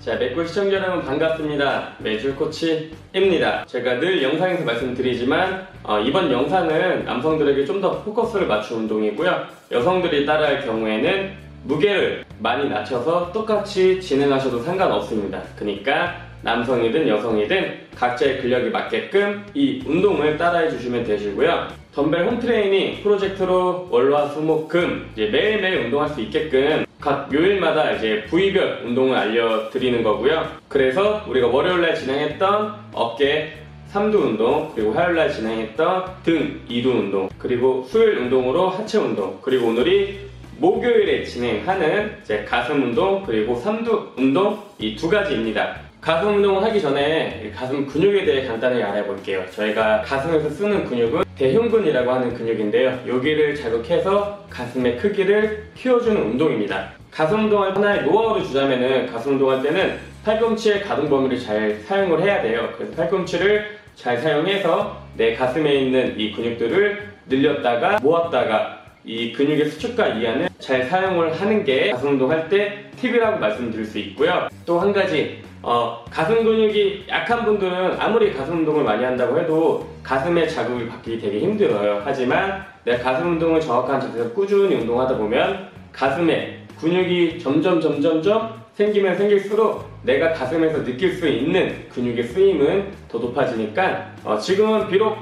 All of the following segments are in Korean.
자, 맥골 시청자 여러분 반갑습니다. 매줄 코치입니다. 제가 늘 영상에서 말씀드리지만 어, 이번 영상은 남성들에게 좀 더 포커스를 맞춘 운동이고요. 여성들이 따라할 경우에는 무게를 많이 낮춰서 똑같이 진행하셔도 상관없습니다. 그러니까 남성이든 여성이든 각자의 근력에 맞게끔 이 운동을 따라해 주시면 되시고요. 덤벨 홈트레이닝 프로젝트로 월화 수목금 매일매일 운동할 수 있게끔 각 요일마다 이제 부위별 운동을 알려드리는 거고요. 그래서 우리가 월요일날 진행했던 어깨 3두 운동, 그리고 화요일날 진행했던 등 2두 운동, 그리고 수요일 운동으로 하체 운동, 그리고 오늘이 목요일에 진행하는 이제 가슴 운동, 그리고 3두 운동 이 두 가지입니다. 가슴 운동을 하기 전에 가슴 근육에 대해 간단히 알아볼게요. 저희가 가슴에서 쓰는 근육은 대흉근이라고 하는 근육인데요. 여기를 자극해서 가슴의 크기를 키워주는 운동입니다. 가슴 운동을 하나의 노하우를 주자면은 가슴 운동할 때는 팔꿈치의 가동 범위를 잘 사용을 해야 돼요. 그래서 팔꿈치를 잘 사용해서 내 가슴에 있는 이 근육들을 늘렸다가 모았다가 이 근육의 수축과 이완을 잘 사용을 하는 게 가슴 운동할 때 팁이라고 말씀드릴 수 있고요. 또 한 가지 어, 가슴 근육이 약한 분들은 아무리 가슴 운동을 많이 한다고 해도 가슴에 자극을 받기 되게 힘들어요. 하지만 내가 가슴 운동을 정확한 자세에서 꾸준히 운동하다 보면 가슴에 근육이 점점 점점점 생기면 생길수록 내가 가슴에서 느낄 수 있는 근육의 쓰임은 더 높아지니까 어, 지금은 비록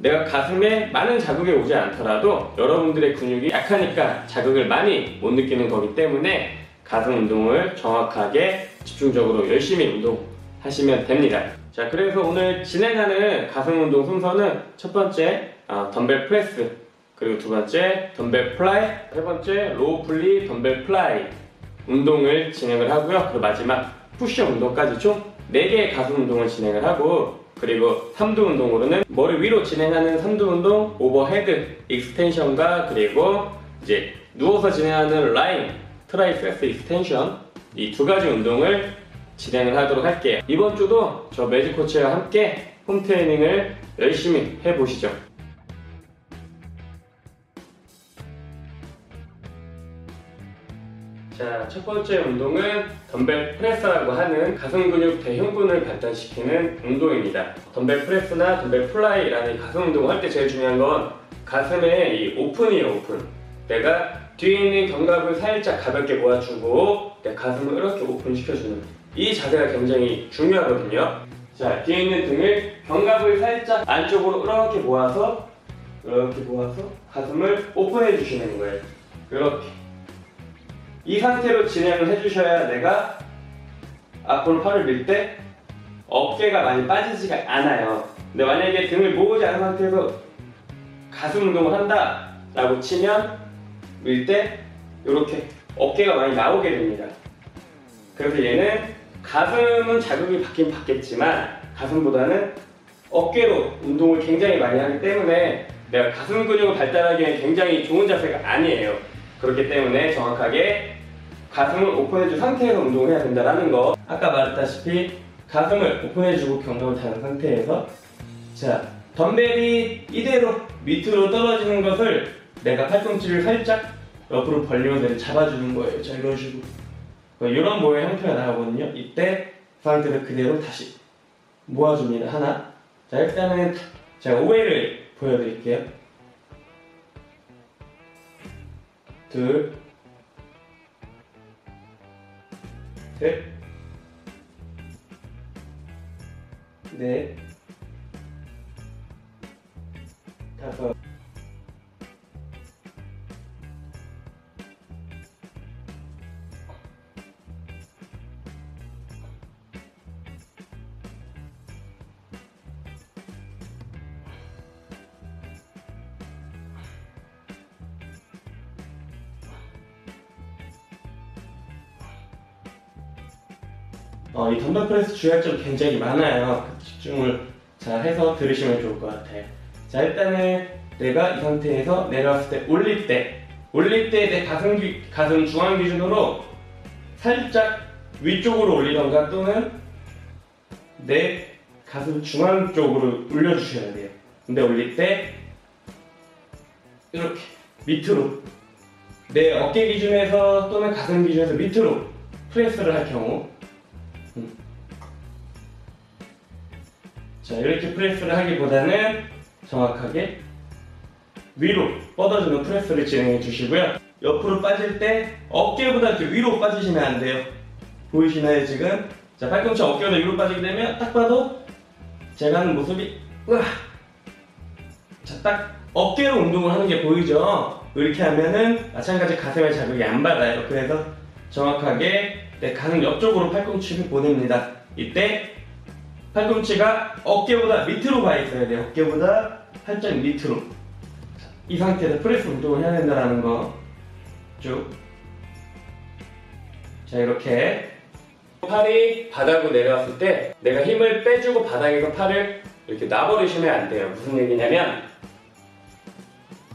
내가 가슴에 많은 자극이 오지 않더라도 여러분들의 근육이 약하니까 자극을 많이 못 느끼는 거기 때문에 가슴 운동을 정확하게 집중적으로 열심히 운동하시면 됩니다. 자, 그래서 오늘 진행하는 가슴 운동 순서는 첫 번째 어, 덤벨 프레스, 그리고 두 번째 덤벨 플라이, 세 번째 로우 플리 덤벨 플라이 운동을 진행을 하고요. 그리고 마지막 푸시업 운동까지 총 4개의 가슴 운동을 진행을 하고 그리고 3두 운동으로는 머리 위로 진행하는 3두 운동, 오버헤드, 익스텐션과 그리고 이제 누워서 진행하는 라인, 트라이세스 익스텐션 이 두 가지 운동을 진행을 하도록 할게요. 이번 주도 저 매직 코치와 함께 홈 트레이닝을 열심히 해보시죠. 자, 첫 번째 운동은 덤벨 프레스라고 하는 가슴 근육 대흉근을 발달시키는 운동입니다. 덤벨 프레스나 덤벨 플라이라는 가슴 운동을 할 때 제일 중요한 건 가슴의 이 오픈이에요, 오픈. 내가 뒤에 있는 견갑을 살짝 가볍게 모아주고 내 가슴을 이렇게 오픈시켜주는 이 자세가 굉장히 중요하거든요. 자, 뒤에 있는 등을 견갑을 살짝 안쪽으로 이렇게 모아서 이렇게 모아서 가슴을 오픈해 주시는 거예요. 이렇게. 이 상태로 진행을 해주셔야 내가 앞으로 팔을 밀 때 어깨가 많이 빠지지가 않아요. 근데 만약에 등을 모으지 않은 상태에서 가슴 운동을 한다 라고 치면 밀 때 이렇게 어깨가 많이 나오게 됩니다. 그래서 얘는 가슴은 자극이 받긴 받겠지만 가슴보다는 어깨로 운동을 굉장히 많이 하기 때문에 내가 가슴 근육을 발달하기에는 굉장히 좋은 자세가 아니에요. 그렇기 때문에 정확하게 가슴을 오픈해준 상태에서 운동을 해야 된다는 거. 아까 말했다시피 가슴을 오픈해주고 경감을 타는 상태에서 자 덤벨이 이대로 밑으로 떨어지는 것을 내가 팔꿈치를 살짝 옆으로 벌리면서 잡아주는 거예요. 자 이런 식으로. 이런 모의 형태가 나오거든요. 이때 상태를 그대로 다시 모아줍니다. 하나. 자 일단은 제가 5회를 보여드릴게요 둘, 셋, 넷, 다섯, 어, 이 덤벨 프레스 주의할 점 굉장히 많아요. 집중을 잘 해서 들으시면 좋을 것 같아요. 자, 일단은 내가 이 상태에서 내려왔을 때 올릴 때, 올릴 때 내 가슴, 기, 가슴 중앙 기준으로 살짝 위쪽으로 올리던가 또는 내 가슴 중앙 쪽으로 올려주셔야 돼요. 근데 올릴 때 이렇게 밑으로 내 어깨 기준에서 또는 가슴 기준에서 밑으로 프레스를 할 경우 자, 이렇게 프레스를 하기보다는 정확하게 위로 뻗어주는 프레스를 진행해 주시고요. 옆으로 빠질 때 어깨보다 이렇게 위로 빠지시면 안 돼요. 보이시나요, 지금? 자, 팔꿈치 어깨보다 위로 빠지게 되면 딱 봐도 제가 하는 모습이 으아! 자, 딱 어깨로 운동을 하는 게 보이죠? 이렇게 하면은 마찬가지 가슴에 자극이 안 받아요. 그래서 정확하게 내 가슴 옆쪽으로 팔꿈치를 보냅니다. 이때 팔꿈치가 어깨보다 밑으로 가 있어야 돼요. 어깨보다 살짝 밑으로. 자, 이 상태에서 프레스 운동을 해야 된다는 거. 쭉. 자, 이렇게. 팔이 바닥으로 내려왔을 때 내가 힘을 빼주고 바닥에서 팔을 이렇게 놔버리시면 안 돼요. 무슨 얘기냐면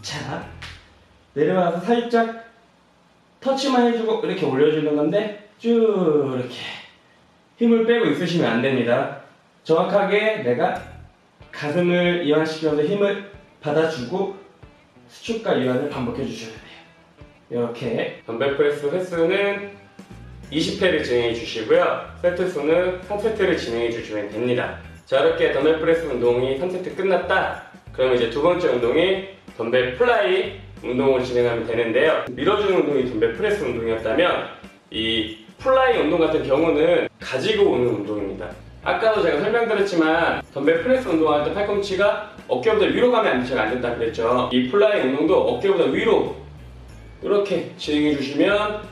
자, 내려와서 살짝 터치만 해주고 이렇게 올려주는 건데 쭉 이렇게 힘을 빼고 있으시면 안 됩니다. 정확하게 내가 가슴을 이완시켜서 힘을 받아주고 수축과 이완을 반복해 주셔야 돼요. 이렇게 덤벨 프레스 횟수는 20회를 진행해 주시고요. 세트 수는 3세트를 진행해 주시면 됩니다. 자 이렇게 덤벨 프레스 운동이 3세트 끝났다. 그러면 이제 두 번째 운동이 덤벨 플라이 운동을 진행하면 되는데요. 밀어주는 운동이 덤벨 프레스 운동이었다면 이 플라이 운동 같은 경우는 가지고 오는 운동입니다. 아까도 제가 설명드렸지만 덤벨 프레스 운동할 때 팔꿈치가 어깨보다 위로 가면 안, 안 된다 그랬죠. 이 플라이 운동도 어깨보다 위로 이렇게 진행해 주시면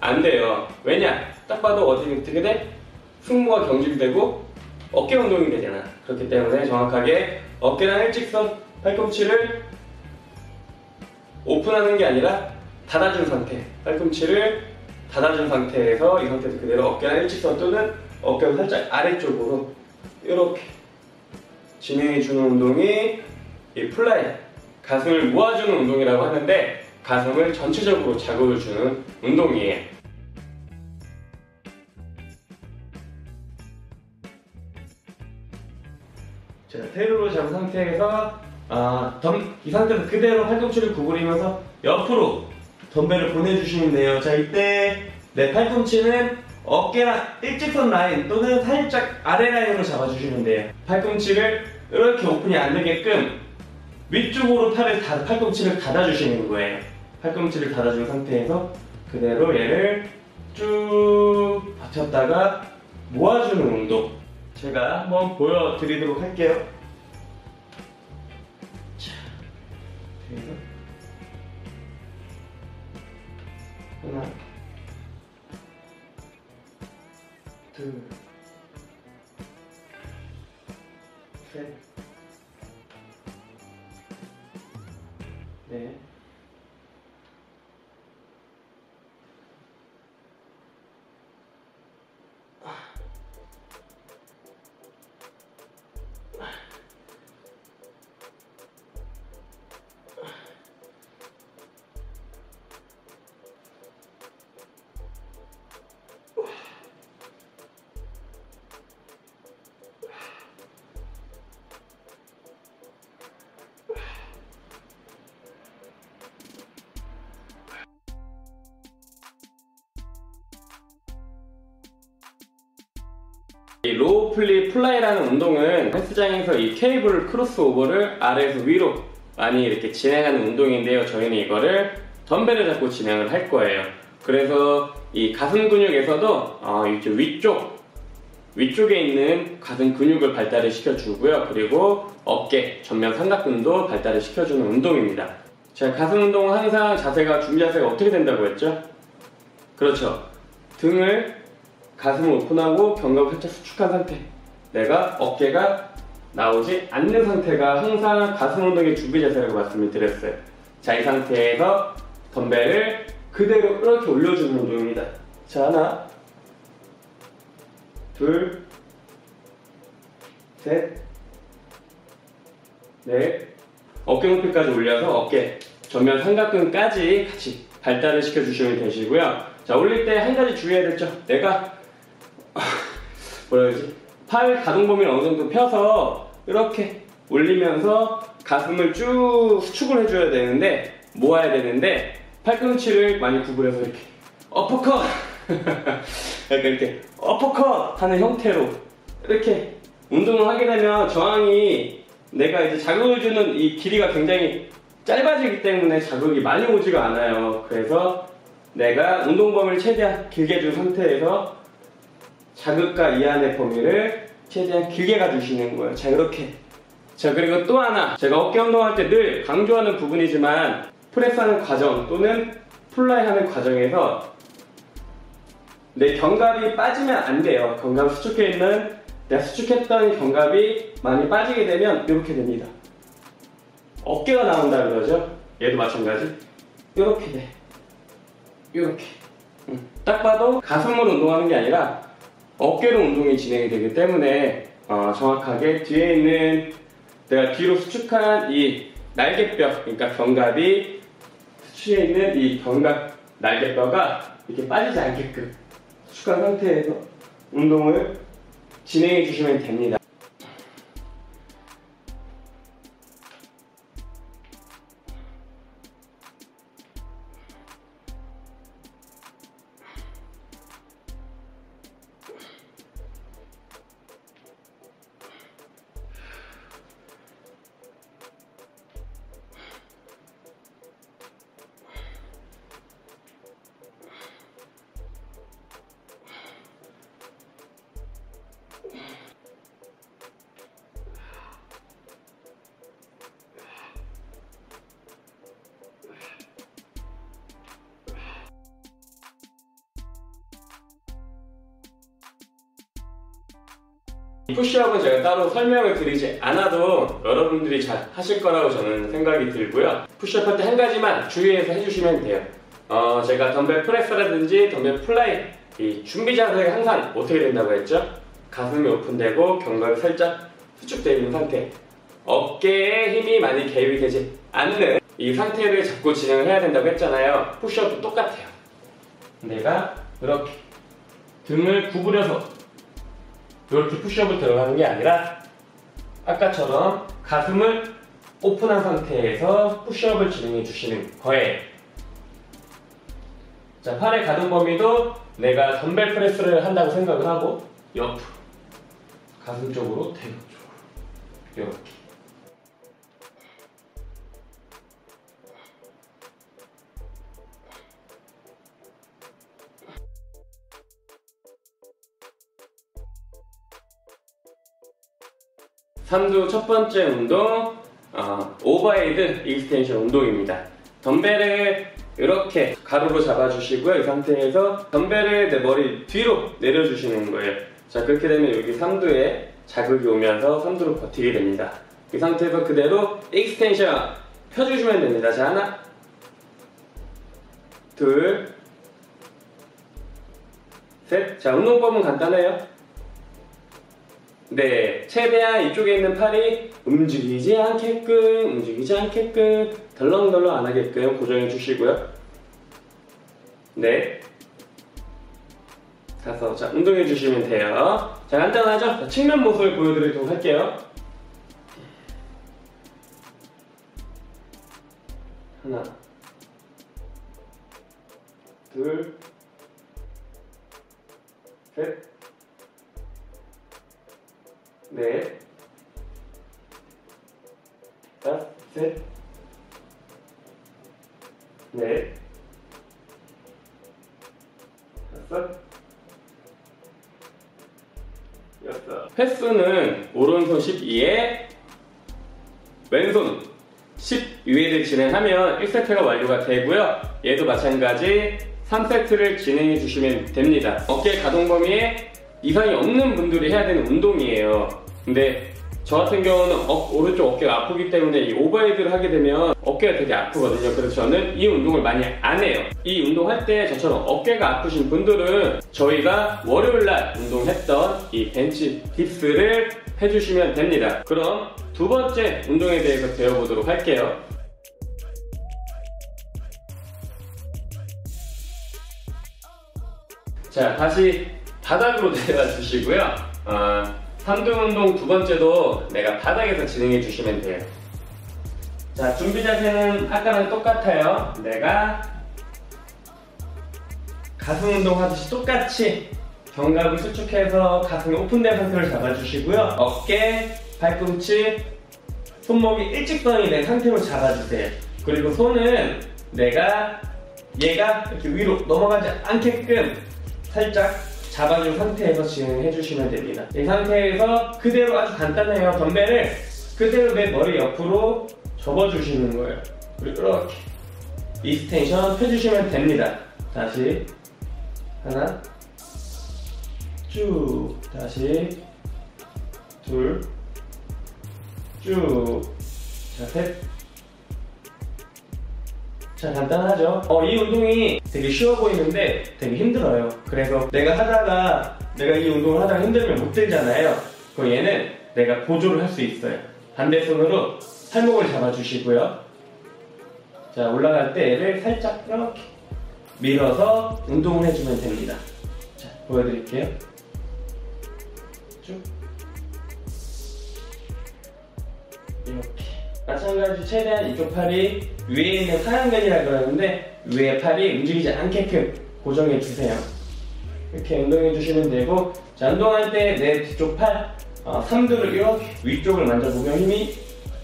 안 돼요. 왜냐? 딱 봐도 어떻게 돼? 승모가 경직되고 어깨 운동이 되잖아. 그렇기 때문에 정확하게 어깨랑 일직선 팔꿈치를 오픈하는 게 아니라 닫아준 상태. 팔꿈치를 닫아준 상태에서 이 상태에서 그대로 어깨랑 일직선 또는 어깨를 살짝 아래쪽으로 이렇게 진행해주는 운동이 이 플라이 가슴을 모아주는 운동이라고 하는데 가슴을 전체적으로 자극을 주는 운동이에요. 자, 테일로 잡은 상태에서 아, 덤, 이 상태에서 그대로 팔꿈치를 구부리면서 옆으로 덤벨을 보내주시면 돼요. 자, 이때 내 팔꿈치는 어깨랑 일직선 라인 또는 살짝 아래 라인으로 잡아주시면 돼요. 팔꿈치를 이렇게 오픈이 안 되게끔 위쪽으로 팔을 닫, 팔꿈치를 닫아주시는 거예요. 팔꿈치를 닫아준 상태에서 그대로 얘를 쭉 버텼다가 모아주는 운동. 제가 한번 보여드리도록 할게요. 자, 그래서 하나, 둘, 이 로우 플립 플라이라는 운동은 헬스장에서 이 케이블 크로스오버를 아래에서 위로 많이 이렇게 진행하는 운동인데요. 저희는 이거를 덤벨을 잡고 진행을 할 거예요. 그래서 이 가슴 근육에서도 어, 이쪽 위쪽 위쪽에 있는 가슴 근육을 발달을 시켜주고요. 그리고 어깨, 전면 삼각근도 발달을 시켜주는 운동입니다. 자, 가슴 운동은 항상 자세가 준비 자세가 어떻게 된다고 했죠? 그렇죠. 등을 가슴을 오픈하고 견갑을 살짝 수축한 상태. 내가 어깨가 나오지 않는 상태가 항상 가슴 운동의 준비 자세라고 말씀을 드렸어요. 자, 이 상태에서 덤벨을 그대로 이렇게 올려주는 운동입니다. 자, 하나, 둘, 셋, 넷. 어깨 높이까지 올려서 어깨 전면 삼각근까지 같이 발달을 시켜주시면 되시고요. 자, 올릴 때 한 가지 주의해야 될 점. 내가 뭐라 그러지? 팔 가동 범위를 어느 정도 펴서 이렇게 올리면서 가슴을 쭉 수축을 해줘야 되는데 모아야 되는데 팔꿈치를 많이 구부려서 이렇게 어퍼컷 약간 이렇게 어퍼컷 하는 형태로 이렇게 운동을 하게 되면 저항이 내가 이제 자극을 주는 이 길이가 굉장히 짧아지기 때문에 자극이 많이 오지가 않아요. 그래서 내가 운동 범위를 최대한 길게 준 상태에서 자극과 이완의 범위를 최대한 길게 가주시는 거예요. 자, 이렇게. 자, 그리고 또 하나. 제가 어깨 운동할 때 늘 강조하는 부분이지만 프레스하는 과정 또는 플라이 하는 과정에서 내 견갑이 빠지면 안 돼요. 견갑 수축해 있는 내가 수축했던 견갑이 많이 빠지게 되면 이렇게 됩니다. 어깨가 나온다 그러죠. 얘도 마찬가지. 이렇게 돼. 이렇게. 딱 봐도 가슴으로 운동하는 게 아니라 어깨로 운동이 진행이 되기 때문에 어, 정확하게 뒤에 있는 내가 뒤로 수축한 이 날개뼈, 그러니까 견갑이 수축해 있는 이 견갑 날개뼈가 이렇게 빠지지 않게끔 수축한 상태에서 운동을 진행해 주시면 됩니다. 푸시업은 제가 따로 설명을 드리지 않아도 여러분들이 잘 하실 거라고 저는 생각이 들고요. 푸시업 할 때 한 가지만 주의해서 해주시면 돼요. 어, 제가 덤벨 프레스라든지 덤벨 플라이 이 준비 자세가 항상 어떻게 된다고 했죠? 가슴이 오픈되고 견갑이 살짝 수축되어 있는 상태. 어깨에 힘이 많이 개입이 되지 않는 이 상태를 잡고 진행을 해야 된다고 했잖아요. 푸시업도 똑같아요. 내가 이렇게 등을 구부려서 이렇게 푸시업을 들어가는 게 아니라 아까처럼 가슴을 오픈한 상태에서 푸시업을 진행해 주시는 거예요. 자, 팔의 가동 범위도 내가 덤벨 프레스를 한다고 생각을 하고 옆으로 가슴 쪽으로 대각 쪽으로 이렇게 삼두 첫 번째 운동 어, 오버헤드 익스텐션 운동입니다. 덤벨을 이렇게 가로로 잡아주시고요. 이 상태에서 덤벨을 내 머리 뒤로 내려주시는 거예요. 자 그렇게 되면 여기 삼두에 자극이 오면서 삼두로 버티게 됩니다. 이 상태에서 그대로 익스텐션 펴주시면 됩니다. 자 하나 둘 셋 자 운동법은 간단해요. 네, 최대한 이쪽에 있는 팔이 움직이지 않게끔, 움직이지 않게끔, 덜렁덜렁 안 하게끔 고정해 주시고요. 네. 가서, 자, 운동해 주시면 돼요. 자, 간단하죠? 자, 측면 모습을 보여드리도록 할게요. 하나, 둘, 셋, 넷, 다섯, 셋, 넷, 다섯, 여섯. 횟수는 오른손 12에 왼손 12회를 진행하면 1세트가 완료가 되고요. 얘도 마찬가지 3세트를 진행해 주시면 됩니다. 어깨 가동 범위에 이상이 없는 분들이 해야 되는 운동이에요. 근데 저 같은 경우는 어, 오른쪽 어깨가 아프기 때문에 이 오버헤드를 하게 되면 어깨가 되게 아프거든요. 그래서 저는 이 운동을 많이 안 해요. 이 운동할 때 저처럼 어깨가 아프신 분들은 저희가 월요일날 운동했던 이 벤치 딥스를 해주시면 됩니다. 그럼 두 번째 운동에 대해서 배워보도록 할게요. 자, 다시 바닥으로 내려와 주시고요. 어, 3등 운동 두 번째도 내가 바닥에서 진행해 주시면 돼요. 자, 준비 자세는 아까랑 똑같아요. 내가 가슴 운동 하듯이 똑같이 견갑을 수축해서 가슴이 오픈된 상태로 잡아주시고요. 어깨, 팔꿈치, 손목이 일직선이 된 상태로 잡아주세요. 그리고 손은 내가 얘가 이렇게 위로 넘어가지 않게끔 살짝 잡아준 상태에서 진행해 주시면 됩니다. 이 상태에서 그대로 아주 간단해요. 덤벨을 그대로 내 머리 옆으로 접어주시는 거예요. 그리고 이렇게 이스텐션 펴주시면 됩니다. 다시 하나 쭉 다시 둘 쭉. 자, 셋. 자, 간단하죠? 어, 이 운동이 되게 쉬워 보이는데 되게 힘들어요. 그래서 내가 하다가, 내가 이 운동을 하다가 힘들면 못 들잖아요. 그럼 얘는 내가 보조를 할 수 있어요. 반대 손으로 팔목을 잡아주시고요. 자, 올라갈 때 얘를 살짝 이렇게 밀어서 운동을 해주면 됩니다. 자, 보여드릴게요. 쭉. 이렇게 마찬가지로 최대한 이쪽 팔이 위에 있는 사양근이라 그러는데 위에 팔이 움직이지 않게끔 고정해 주세요. 이렇게 운동해 주시면 되고 자 운동할 때 내 뒤쪽 팔 어, 삼두를 이렇게 위쪽을 만져보면 힘이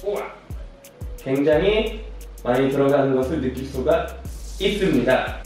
우와! 굉장히 많이 들어가는 것을 느낄 수가 있습니다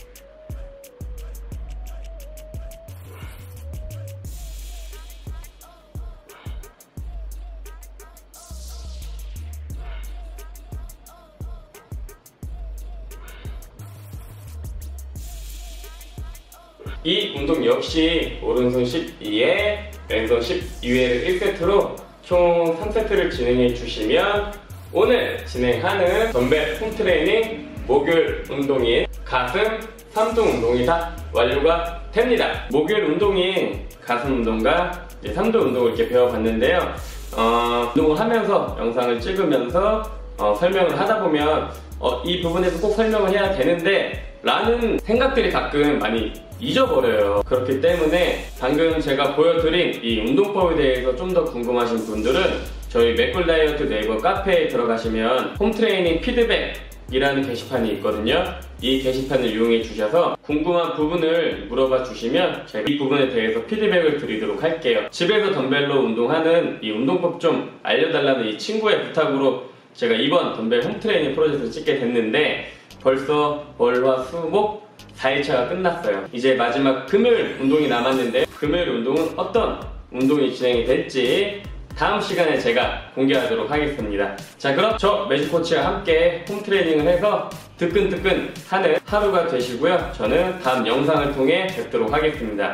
역시 오른손 12에 왼손 12회를 1세트로 총 3세트를 진행해 주시면 오늘 진행하는 덤벨 홈트레이닝 목요일 운동인 가슴 3종 운동이 다 완료가 됩니다. 목요일 운동인 가슴 운동과 3종 운동을 이렇게 배워봤는데요. 어, 운동을 하면서 영상을 찍으면서 어, 설명을 하다 보면 어, 이 부분에서 꼭 설명을 해야 되는데 라는 생각들이 가끔 많이 잊어버려요. 그렇기 때문에 방금 제가 보여드린 이 운동법에 대해서 좀 더 궁금하신 분들은 저희 맥골 다이어트 네이버 카페에 들어가시면 홈트레이닝 피드백이라는 게시판이 있거든요. 이 게시판을 이용해 주셔서 궁금한 부분을 물어봐 주시면 제가 이 부분에 대해서 피드백을 드리도록 할게요. 집에서 덤벨로 운동하는 이 운동법 좀 알려달라는 이 친구의 부탁으로 제가 이번 덤벨 홈트레이닝 프로젝트를 찍게 됐는데 벌써 월화 수목 4일차가 끝났어요. 이제 마지막 금요일 운동이 남았는데 금요일 운동은 어떤 운동이 진행이 될지 다음 시간에 제가 공개하도록 하겠습니다. 자 그럼 저 매직 코치와 함께 홈트레이닝을 해서 뜨끈뜨끈 하는 하루가 되시고요. 저는 다음 영상을 통해 뵙도록 하겠습니다.